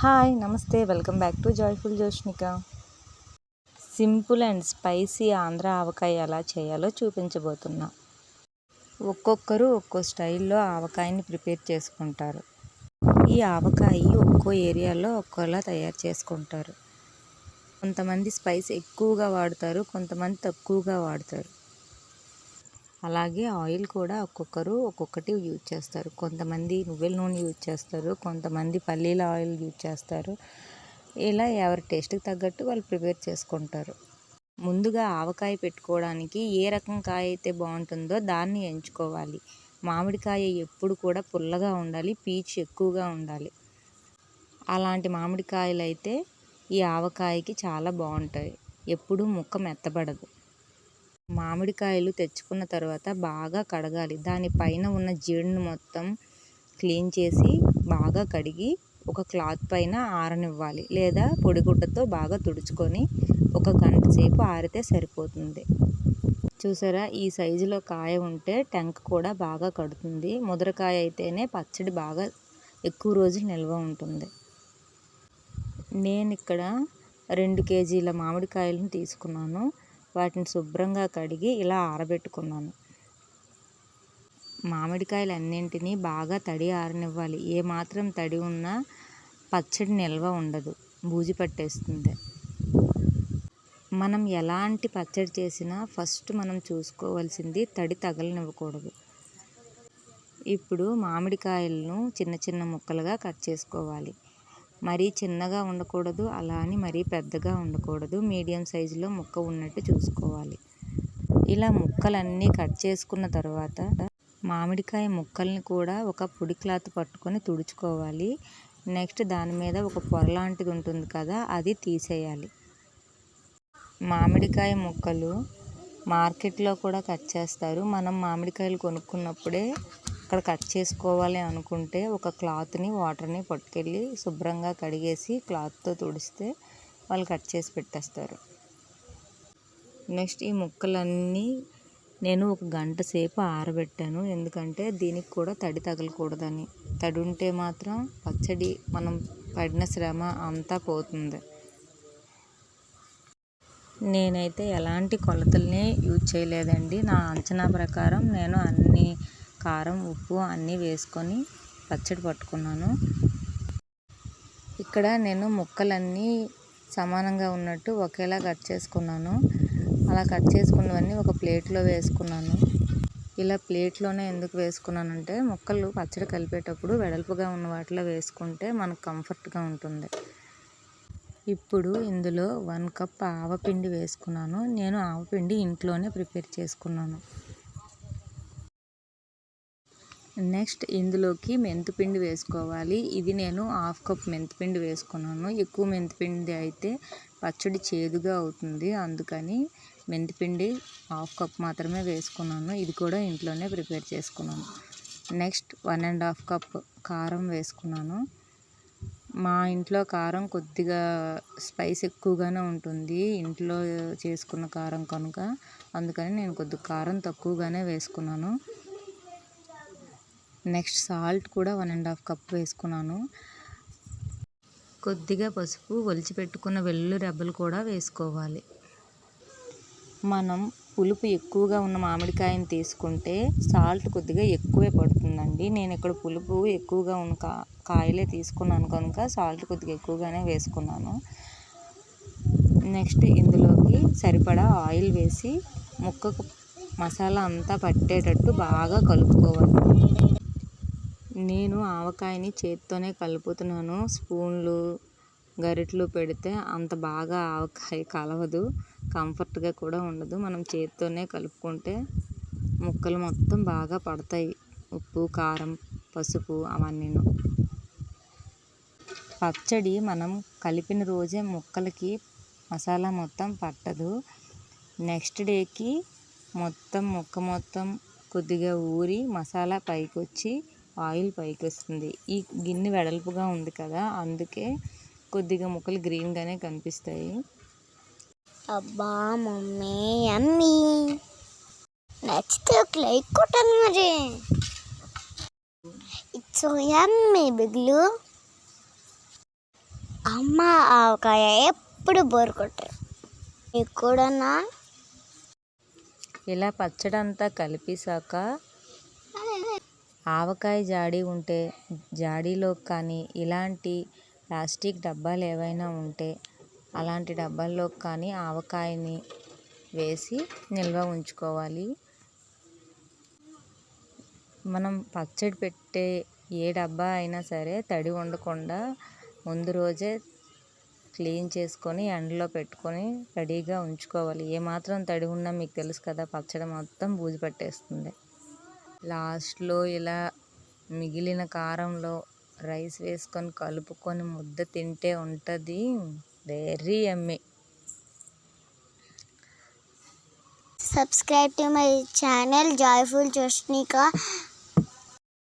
Hi నమస్తే. Welcome back to joyful Joshnika simple and spicy Andhra avakaya ఎలా చేయాలో చూపించబోతున్నా. ఒక్కొక్కరు ఒక్కో స్టైల్లో ఆవకాయని ప్రిపేర్ చేసుకుంటారు. ఈ ఆవకాయ ఒక్కో ఏరియాలో ఒక్కోలా తయారు చేసుకుంటారు. కొంతమంది స్పైస్ ఎక్కువగా వాడతారు కొంతమంది తక్కువగా వాడతారు. అలాగే ఆయిల్ కూడా ఒక్కొక్కరు ఒక్కొక్కటి యూజ్ చేస్తారు. కొంతమంది నువ్వుల నూనె యూజ్ చేస్తారు కొంతమంది పల్లీల ఆయిల్ యూజ్ చేస్తారు. ఇలా ఎవరి టేస్ట్కి తగ్గట్టు వాళ్ళు ప్రిపేర్ చేసుకుంటారు. ముందుగా ఆవకాయ పెట్టుకోవడానికి ఏ రకం కాయ అయితే బాగుంటుందో దాన్ని ఎంచుకోవాలి. మామిడికాయ ఎప్పుడు కూడా పుల్లగా ఉండాలి పీచు ఎక్కువగా ఉండాలి. అలాంటి మామిడికాయలు అయితే ఈ ఆవకాయకి చాలా బాగుంటాయి. ఎప్పుడు ముక్క మెత్తబడదు మామిడికాయలు తెచ్చుకున్న తర్వాత బాగా కడగాలి. దానిపైన ఉన్న జీడిని మొత్తం క్లీన్ చేసి బాగా కడిగి ఒక క్లాత్ పైన ఆరనివ్వాలి. లేదా పొడిగుడ్డతో బాగా తుడుచుకొని ఒక గంట సేపు ఆరితే సరిపోతుంది. చూసారా? ఈ సైజులో కాయ ఉంటే టెంక్ కూడా బాగా కడుతుంది. ముదరకాయ అయితేనే పచ్చడి బాగా ఎక్కువ రోజులు నిల్వ ఉంటుంది. నేను ఇక్కడ రెండు కేజీల మామిడికాయలను తీసుకున్నాను. వాటిని శుభ్రంగా కడిగి ఇలా ఆరబెట్టుకున్నాను. మామిడికాయలు అన్నింటినీ బాగా తడి ఆరనివ్వాలి. ఏమాత్రం తడి ఉన్నా పచ్చడి నిల్వ ఉండదు. బూజు పట్టేస్తుంది. మనం ఎలాంటి పచ్చడి చేసినా ఫస్ట్ మనం చూసుకోవాల్సింది తడి తగలనివ్వకూడదు. ఇప్పుడు మామిడికాయలను చిన్న చిన్న ముక్కలుగా కట్ చేసుకోవాలి. మరీ చిన్నగా ఉండకూడదు అలా అని మరీ పెద్దగా ఉండకూడదు. మీడియం సైజులో ముక్క ఉన్నట్టు చూసుకోవాలి. ఇలా ముక్కలన్నీ కట్ చేసుకున్న తర్వాత మామిడికాయ ముక్కల్ని కూడా ఒక పొడి క్లాత్ పట్టుకొని తుడుచుకోవాలి. నెక్స్ట్ దాని మీద ఒక పొర లాంటిది ఉంటుంది కదా అది తీసేయాలి. మామిడికాయ ముక్కలు మార్కెట్లో కూడా కట్ చేస్తారు. మనం మామిడికాయలు కొనుక్కున్నప్పుడే అక్కడ కట్ చేసుకోవాలి అనుకుంటే ఒక క్లాత్ని వాటర్ని పట్టుకెళ్ళి శుభ్రంగా కడిగేసి క్లాత్తో తుడిస్తే వాళ్ళు కట్ చేసి పెట్టేస్తారు. నెక్స్ట్ ఈ ముక్కలన్నీ నేను ఒక గంట సేపు ఆరబెట్టాను. ఎందుకంటే దీనికి కూడా తడి తగలకూడదని. తడి ఉంటే మాత్రం పచ్చడి మనం పడిన శ్రమ అంతా పోతుంది. నేనైతే ఎలాంటి కొలతల్ని యూజ్ చేయలేదండి. నా అంచనా ప్రకారం నేను అన్ని కారం ఉప్పు అన్నీ వేసుకొని పచ్చడి పట్టుకున్నాను. ఇక్కడ నేను ముక్కలన్నీ సమానంగా ఉన్నట్టు ఒకేలా కట్ చేసుకున్నాను. అలా కట్ చేసుకున్నవన్నీ ఒక ప్లేట్లో వేసుకున్నాను. ఇలా ప్లేట్లోనే ఎందుకు వేసుకున్నానంటే ముక్కలు పచ్చడి కలిపేటప్పుడు వెడల్పుగా ఉన్న వాటిలో వేసుకుంటే మనకు కంఫర్ట్గా ఉంటుంది. ఇప్పుడు ఇందులో వన్ కప్ ఆవపిండి వేసుకున్నాను. నేను ఆవపిండి ఇంట్లోనే ప్రిపేర్ చేసుకున్నాను. నెక్స్ట్ ఇందులోకి మెంతిపిండి వేసుకోవాలి. ఇది నేను హాఫ్ కప్ మెంతిపిండి వేసుకున్నాను. ఎక్కువ మెంతిపిండి అయితే పచ్చడి చేదుగా అవుతుంది. అందుకని మెంతిపిండి హాఫ్ కప్ మాత్రమే వేసుకున్నాను. ఇది కూడా ఇంట్లోనే ప్రిపేర్ చేసుకున్నాను. Next one and half cup కారం వేసుకున్నాను. మా ఇంట్లో కారం కొద్దిగా స్పైస్ ఎక్కువగానే ఉంటుంది. ఇంట్లో చేసుకున్న కారం కనుక. అందుకని నేను కొద్దిగా కారం తక్కువగానే వేసుకున్నాను. నెక్స్ట్ సాల్ట్ కూడా వన్ అండ్ హాఫ్ కప్ వేసుకున్నాను. కొద్దిగా పసుపు ఒలిచి పెట్టుకున్న వెల్లుల్లి రెబ్బలు కూడా వేసుకోవాలి. మనం పులుపు ఎక్కువగా ఉన్న మామిడికాయని తీసుకుంటే సాల్ట్ కొద్దిగా ఎక్కువే పడుతుందండి. నేను ఇక్కడ పులుపు ఎక్కువగా ఉన్న కా కాయలే తీసుకున్నాను కనుక సాల్ట్ కొద్దిగా ఎక్కువగానే వేసుకున్నాను. నెక్స్ట్ ఇందులోకి సరిపడా ఆయిల్ వేసి ముక్కకు మసాలా అంతా పట్టేటట్టు బాగా కలుపుకోవాలి. నేను ఆవకాయని చేత్తోనే కలుపుతున్నాను. స్పూన్లు గరిటెలు పెడితే అంత బాగా ఆవకాయ కలవదు. కంఫర్ట్గా కూడా ఉండదు. మనం చేత్తోనే కలుపుకుంటే ముక్కలు మొత్తం బాగా పడతాయి. ఉప్పు కారం పసుపు అవన్నీను. పచ్చడి మనం కలిపిన రోజే ముక్కలకి మసాలా మొత్తం పట్టదు. నెక్స్ట్ డేకి మొత్తం ముక్క మొత్తం కొద్దిగా ఊరి మసాలా పైకి వచ్చి ఆయిల్ పైకి వస్తుంది ఈ గిన్నె వెడల్పుగా ఉంది కదా అందుకే కొద్దిగా ముక్కలు గ్రీన్గానే కనిపిస్తాయి. అబ్బా మమ్మీ అమ్మీ. నచ్చితే ఒక లైక్ కొట్టండి మరి. ఇట్స్ యమ్మీ బిగ్లు. అమ్మ ఆవకాయ ఎప్పుడు బోర్ కొట్టరు. మీకు కూడానా? ఇలా పచ్చడి అంతా కలిపేశాక ఆవకాయ జాడీ ఉంటే జాడీలో కానీ ఇలాంటి ప్లాస్టిక్ డబ్బాలు ఏవైనా ఉంటే అలాంటి డబ్బాల్లో కానీ ఆవకాయని వేసి నిల్వ ఉంచుకోవాలి. మనం పచ్చడి పెట్టే ఏ డబ్బా అయినా సరే తడి ఉండకుండా ముందు రోజే క్లీన్ చేసుకొని ఎండలో పెట్టుకొని రెడీగా ఉంచుకోవాలి. ఏమాత్రం తడి ఉన్నా మీకు తెలుసు కదా పచ్చడి మొత్తం బూజు పట్టేస్తుంది. లాస్ట్లో ఇలా మిగిలిన కారంలో రైస్ వేసుకొని కలుపుకొని ముద్ద తింటే ఉంటుంది. Very yummy subscribe to my channel joyful Joshnika